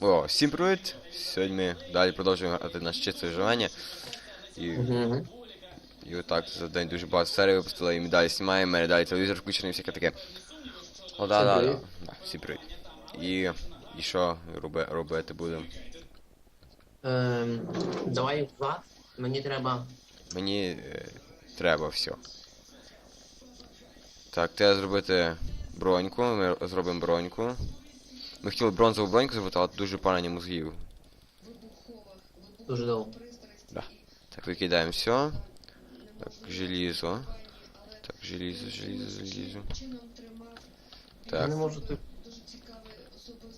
О, всім привіт! Сьогодні ми далі продовжуємо грати наш чисте виживання. І, Угу. і отак за день дуже багато серій випустили, і ми далі знімаємо, мене далі телевізор включений, всяке таке. О, да, да, да. да. Всім привіт. І, і що роби, робити будемо? Ем, давай Влад, мені треба. Мені е, треба все. Так, треба зробити броньку, ми зробимо броньку. Ми хотіли бронзову броньку зробити, але дуже погані мозгів. Дуже довго. Так, викидаємо все. Так, желізо. Так, желізо, желізо, желізо. Я Так. не можу тут.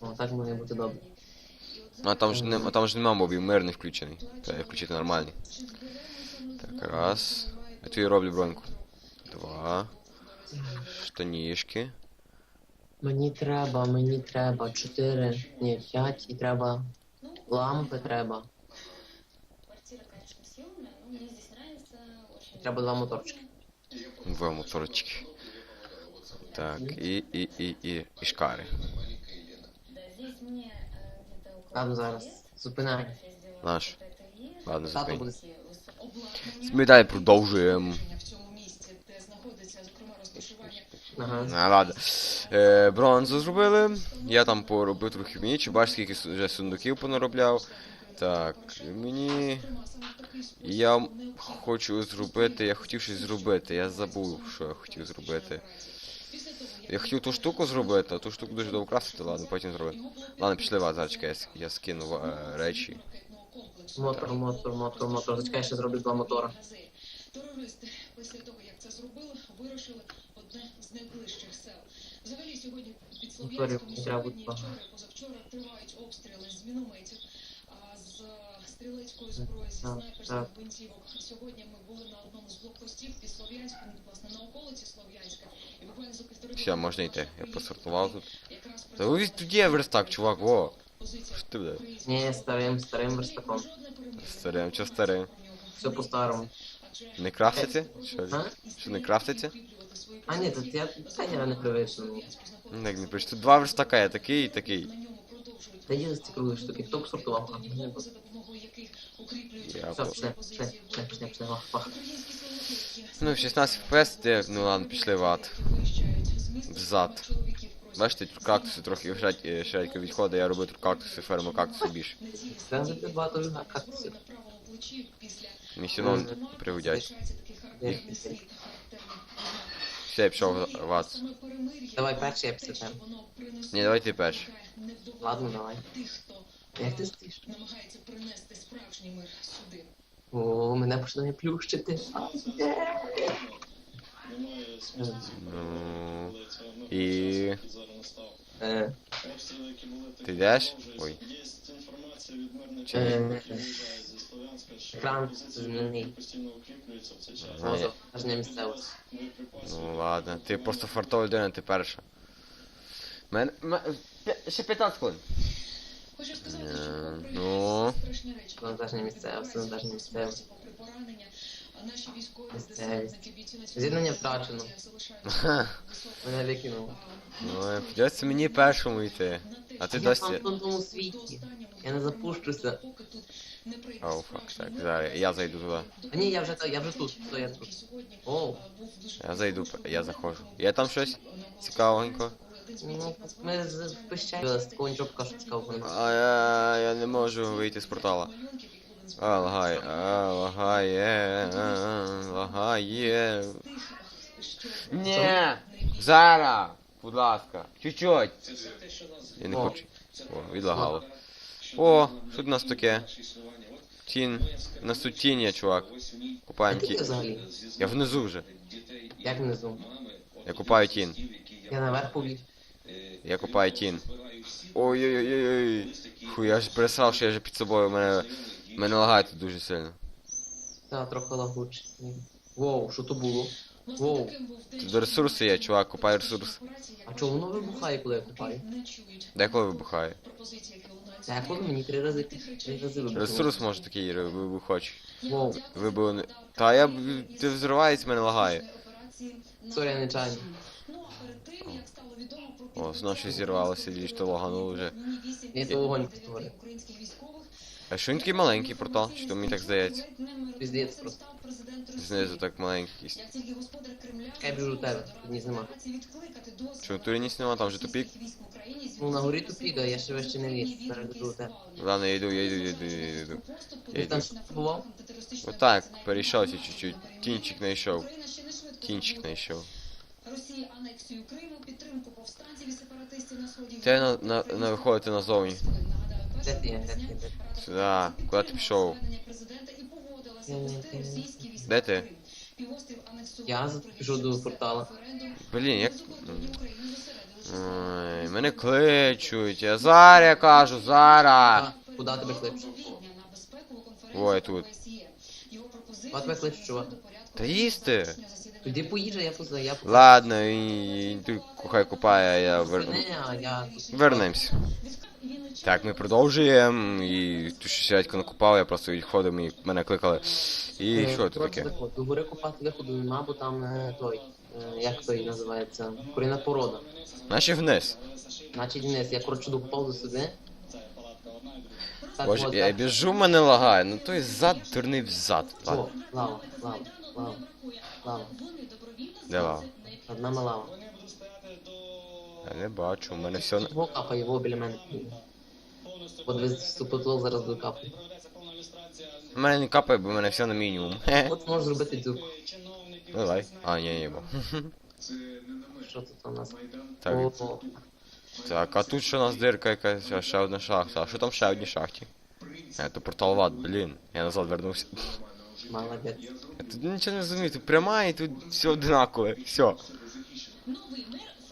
О, так має бути добре. Ну, а там ж не, а там ж нема мобів, мирний включений. Треба включити нормальний. Так, раз. Я тобі роблю броньку. Два. Штанішки. Мені треба, мені треба 4, ні, 5 і треба. Лампи треба. Квартира, конечно, съемная, но мне здесь нравится очень. Треба два моторчики. Два моторчики. Так, і, і, і, і, і шкари. Да, здесь мне э, где-то около Там пяти зараз. лет Зупинай. я сделала Наш. вот это ателье. Ладно, Тато зупинь. буде. Ми далі продовжуємо. Ага. А, ладно. Е, бронзу зробили. Я там поробив трохи міч. Бачиш, скільки вже сундуків понаробляв. Так, мені. Я хочу зробити. Я хотів щось зробити. Я забув, що я хотів зробити. Я хотів ту штуку зробити, а ту штуку дуже довго крафтити, ладно, потім зробити. Ладно, пішли вас, зараз чекай, я, я скину е, речі. Мотор, мотор, мотор, мотор. Зачекай, ще зроблю два мотора. Терористи після того, як це зробили, вирушили в одне з найближчих сел. Взагалі сьогодні під Слов'янськом сьогодні, вчора, позавчора тривають обстріли з мінометів, а з стрілецької зброї, зі снайперських так. гвинтівок. Сьогодні ми були на одному з блокпостів під Слов'янськом, власне, на околиці Слов'янська. І буквально за півтори Все, можна йти. Я посортував тут. Та ви тут є верстак, чувак, во. Що ти? Ні, старим, старим верстаком. Старим, що старим? Все по-старому. Не крафтиться? Що, А? що не крафтиться? А ні, тут я. Та не привично мені. Ну, не прийшло. Тут два верстака, є такий і такий. Та є ці круглі штуки. Хто б сортував? А. Я Все, по- пішли, пішли, пішли, пішли, пішли, вах, вах. Ну, 16 FPS, ти, ну ладно, пішли в ад. Взад. Бачите, тут кактуси трохи шать- шарики відходить, я робив тут кактуси, ферму кактуси більше. Це за багато вже кактусів. Мені все одно Все, я пішов в ад. Давай перший, я після тебе. Ні, давай ти перший. Ладно, давай. Як ти стиш? намагається принести справжній мир сюди. О, мене починає плющити. Ну, і... Е, Ти йдеш? Ой. Чи е, Екран змінений. Мозок, аж не місцевость. Ну ладно, ти просто фартова людина, ти перша. Мен... ме- п'я- Ще 15 хвилин. Хочу сказати, Е, що ну. попри страшні речі, Воно теж не місцевость, наші військові Місцевість. десантники, бійці національної З'єднання втрачено. високо, Мене викинуло. Ну, придеться мені першому йти. А ти Я досі... там в світі. Я не запущуся. поки тут не прийде О, фак, так, зараз я зайду туди. А ні, я вже, я вже тут, то я тут. Оу, Я зайду, я заходжу. Є там щось цікавенько? ну, ми з пищали, з такого нічого цікавого. А я, я не можу вийти з портала. А, лагає, а, лагає, а, лагає. Ні, зараз, будь ласка, чуть-чуть. Я не О. хочу. О, відлагало. О, що тут у нас таке? Тін. У нас тут тінь є, чувак. Купаємо ти де тінь. взагалі? Я внизу вже. Як внизу? Я купаю тін. Я наверх побіг. Я купаю тін. Ой-ой-ой-ой. Фу, я ж пересрав, що я вже під собою. У Мене, мене лагає тут дуже сильно. Та, трохи лагуче. Воу, що то було? Воу. Тут ресурси є, чувак, купаю ресурс. А чого воно вибухає, коли я купаю? Деколи вибухає. Та коли мені три рази три рази вибухнуло. Ресурс може такий вибухоч. Воу, Вибив. Та я б- ти взривається, мене лагає. сорі, я не О, знову щось зірвалося, двічі то лагануло вже. Я то вогонь створив. А що він такий маленький портал? Чи то мені так здається? Піздець просто. Знизу так маленький Я біжу до тебе, тут ніс нема. в турі ніс нема, там вже тупік? Ну на горі тупіка, я ще вище не ліз. Зараз біжу до тебе. Ладно, я йду, я йду, я йду, я йду. Я Ти йду. там бував? Отак, перейшовся чуть-чуть. Тінчик знайшов. Тінчик знайшов. Росія анексію Криму, підтримку повстанців і сепаратистів на сході. Те на, на, на виходити назовні. Сюди. Куди ти пішов? Де ти? Я пішов до портала. Блін, як. Ой, мене кличуть. Я зараз я кажу, зараз. А, Куди тебе кличуть? Ой, тут. А тебе кличуть, чувак. Та їсти. Тоді поїжджа, я поза, я поза. Ладно, і, і тут хай купає, а я вер... А я... вернемось. Так, ми продовжуємо. І тут щось дядько накупав, я просто відходив і мене кликали. І Е, що це коротше, таке? так от, До гори копати виходу нема, бо там е, той, е, як той називається, корінна порода. Наче вниз. Значить вниз, я коротше докопав до сюди. Так, Боже, от, я так. біжу, мене лагає. Ну той зад дурний взад. О, Ладно. лава, лава, лава, лава. Де лава? Над нами лава. Я не бачу, у мене все. Во капає, во біля мене. От ви зараз докапає. У мене не капає, бо у мене все на мінімум. От можеш зробити дзюк. Ну, Давай. А, ні, ні, бо. Що тут у нас? Так, О, о, так, а тут що у нас дирка якась, а ще одна шахта. А що там ще одні шахті? Е, то портал ват, блін. Я назад вернувся. молодець. Я тут нічого не розумію, тут пряма і тут все одинакове. Все.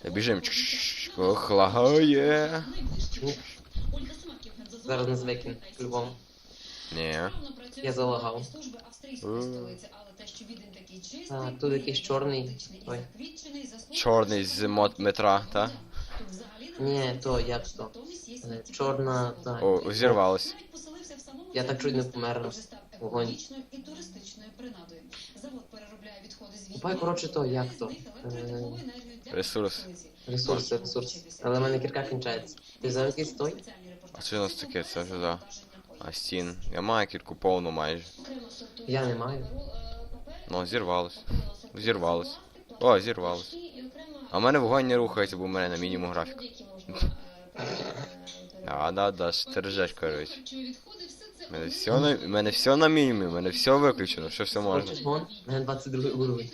Біжим. Чш-чш-чш. Ох, лагає. Зараз не звикне, по-любому. Ні. Я залагав. Так, тут якийсь чорний. Ой. Чорний з мод метра, та? Ні, то як то? Е, Чорна, так. О, зірвалось. Я так чуть не помер. Вогонь. і туристичною принадою. Завод переробляє відходи з Купай, коротше, то, як то? Е, Ресурс. Ресурси, ресурси. Але в мене кірка кінчається. Ти взяв якийсь той? А що у нас таке? Це вже да. А стін. Я маю кірку повну майже. Я не маю. Ну, зірвалось. Зірвалось. О, зірвалось. А в мене вогонь не рухається, бо в мене на мінімум графік. А, да, да, стережеш, коротше. Мене все на, мене все на мінімумі, мене все виключено, що все можна. Хочеш? Мене 22 уровень.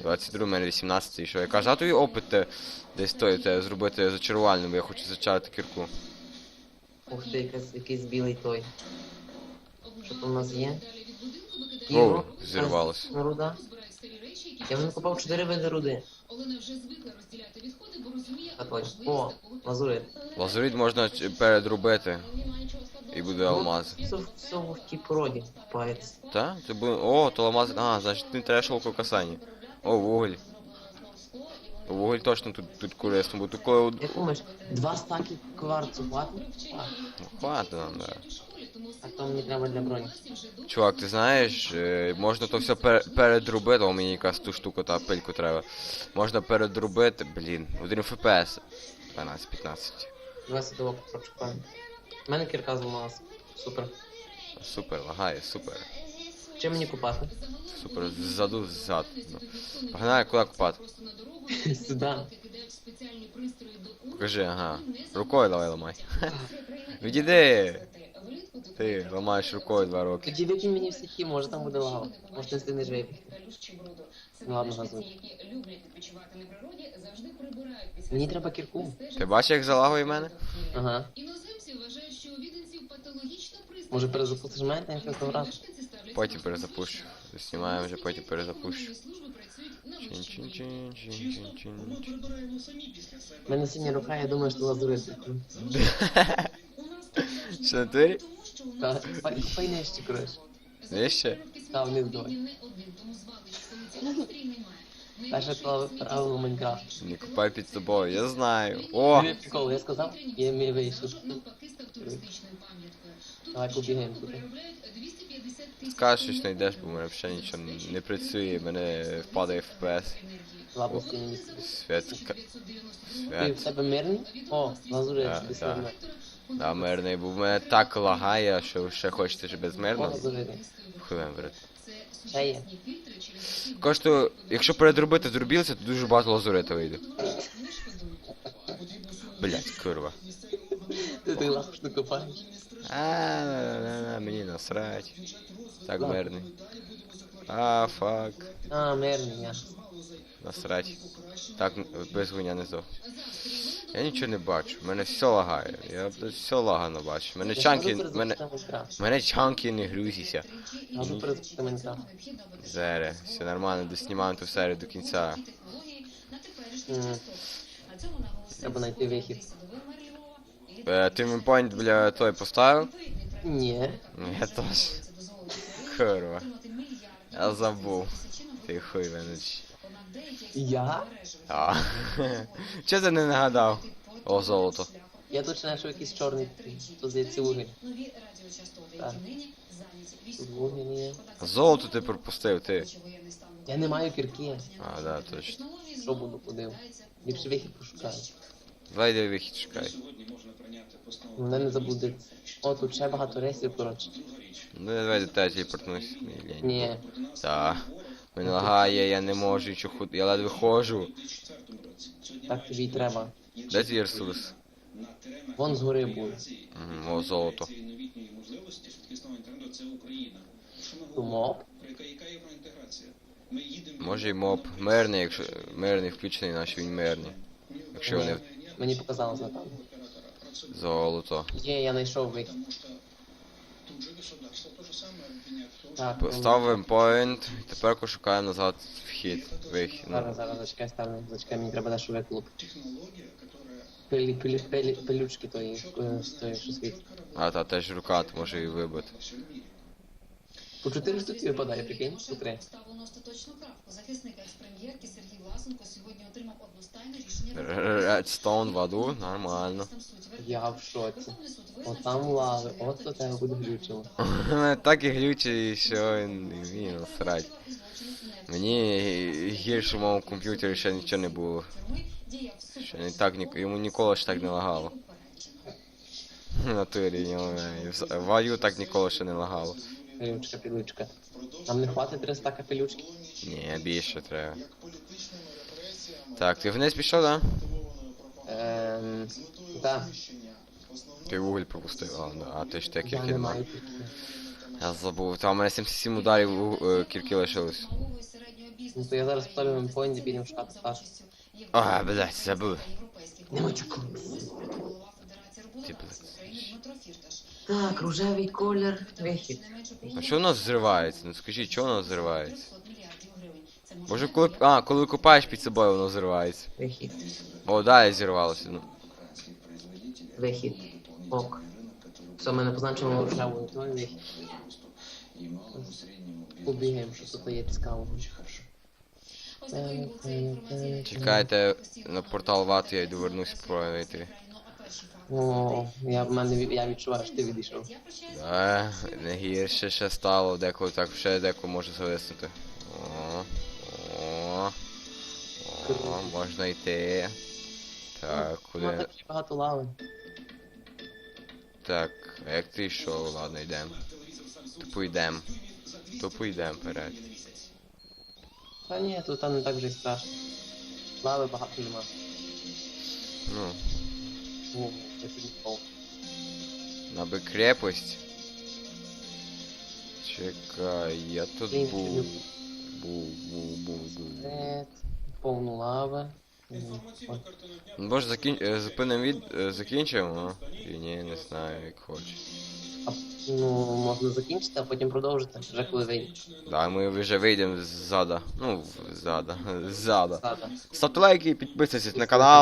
22, у мене 18, і що? Я кажу, а тобі опит десь той, те, зробити зачарувальним, бо я хочу зачарити кірку. Ух ти, якийсь, якийсь білий той. Що там у нас є? Зірвалось. Ну, Руда. Я вже накопав 4 види руди. Олена вже звикла розділяти відходи, бо розуміє, А. О, лазурит. Лазурит можна передробити, і буде алмаз. Все, в тій породі купається. Та? Це буде. О, то алмаз. А, значить не треба шовку касання. О, вуголь. Вуголь точно тут, тут корисно, бо тут коли. Як думаєш, два стаки кварцу хватить? Ну, хватить нам, да. а то мені треба для броні. Чувак, ти знаєш, е, можна то все пер- передробити, о мені якась ту штуку та пильку треба. Можна передробити, блін, 1 FPS. 12-15. Два світового прочекаю. У мене кірка зламалася. Супер. Супер, лагає, супер. Чим мені купати? Супер, ззаду, ззад. Ну. Погнали, куди купати? Сюди. Покажи, ага. Рукою давай ламай. Відійди! Ти ламаєш рукою два роки. Тоді викинь мені в сіті, може там буде лава. Може ти встигнеш випити. Ну ладно, газуй. Мені треба кірку. Ти бачиш, як залагує мене? Ага. Може перезапустиш мене якось раз? Потім перезапущу. Знімаємо вже, потім перезапущу. Чин-чин-чин-чин-чин-чин. Мене синя рука, я думаю, що лазурит. Що на турі? Так, фай нижче, коротше. Нижче? Та вниз давай. Перше правило Майнкрафт. Не купай під тобою, я знаю. О! Прикол, я сказав, і ми вийшли. Давай побігаємо туди. переробляють 250 Скажеш, знайдеш, бо в мене взагалі нічого не працює, мене впадає FPS. Слабості не місце. Свят. ка- Ти в Свят. тебе мирний? О, лазурит, Да, ти да. Да, мирний, бо в мене так лагає, що ще хочете, щоб О, безмирно. Хуй вам. Ще є. Кошту, якщо передробити зробілося, то дуже багато лазурита вийде. Блять, курва. Ти ти лапшу копаєш. А, на, на, на, мені насрать. Так мирний. А, фак. А, мирний, я. Насрать. Так, без гуня не здох. Я нічого не бачу, мене все лагає. Я блядь, все лагано бачу. Мене чанки. Мене, мене чанки не. Можу Майнкрафт. Зере, все нормально, доснімаємо ту серію до кінця. Треба знайти вихід. Е, ти мейнпойнт, бля, той поставив? Ні. Я теж. Курва. Я забув. Ти хуй венич. Я? А. Чого ти не нагадав? О, золото. Я точно знайшов якийсь чорний. Тут здається вугіль. Так. Тут вугіль є. Золото ти пропустив, ти. Я не маю кірки. А, да, точно. Що буду ходив? Ліпше вихід пошукаю. Давай йди вихід шукай. Мене не забуде. О, тут ще багато рейсів, коротше. Ну давай до тебе телепортнусь. Ні. Ні. Та. Мене лагає, я не можу нічого худ. Я ледве ходжу. Так тобі й треба. Де твій Ресурс? Вон згори буде. Мгм, О, золото. Думав. Може й моб. Мирний, якщо мирний включений, наче він мирний. Якщо вони Мені показалось напевно. золото. Є, я знайшов вихід. Так, ну, Поставив point, тепер шукаємо назад вхід, вихід. Зараз, Ну, зараз, зачекай, ставлю, зачекай, мені треба дещо виклупити. Пилі, пилі, пилі, пилючки тої, е, з тої, що світ. а та теж рука, то може і вибити. По чотири штуки випадає, прикинь? По три. Поставлено остаточну крапку. Захисник екс-прем'єрки Сергій Власенко сьогодні отримав одностайне рішення. Редстоун в аду, нормально. Я в шоці. От там лави, от до тебе буде глючило. Так і глючить, що він насрать. Мені гірше в моєму комп'ютері ще нічого не було. Ще не так, йому ніколи ж так не лагало. В натурі. В- В аю так ніколи ще не лагало. Пилючка, пилючка. Нам не хватить 300 капелючки? Ні, більше треба. Так, ти вниз пішов, да? Ем, так, Ти вуголь пропустив. А, да. а ти ж те я кірки не маю. Я забув. Там у мене 77 ударів у- е, кірки лишилось. Ну то я зараз поставлю вам поінт і підемо шукати Сашу. А, блядь, забув. Нема чого. Ти, блядь. Так, рожевий колір, вихід. А що у нас зривається? Ну скажіть, що у нас зривається? Може коли. А, коли копаєш під собою, воно зривається. Вихід. О, далі зірвалося. Ну. Вихід. Ок. Все, ми не позначимо рожевою, то вихід. Побігаємо, що тут є цікаво. Чекайте на портал вати, я йду вернусь провірити. О, я в мене я відчуваю, що ти відійшов. Да, не гірше ще стало, деколи так ще деколи може зависнути. О, о, о, можна йти. Так, куди? так багато лави. Так, а як ти йшов? Ладно, йдем. Тупо йдем. Тупо йдем вперед. Та ні, тут там не так вже й страшно. Лави багато нема. Ну, О, я підійшов. наби крепость. Чекай, я тут Блін, був. Був, був, був, був. Повну лави. М. Ну, Може закін... е, зупинимо від... е, закінчимо? а? І ні, не знаю, як хочеш. А, ну, можна закінчити, а потім продовжити, вже коли вийде. Да, ми вже вийдемо ззада. Ну, ззада. Ззада. Сада. Ставте лайки, підписуйтесь на канал.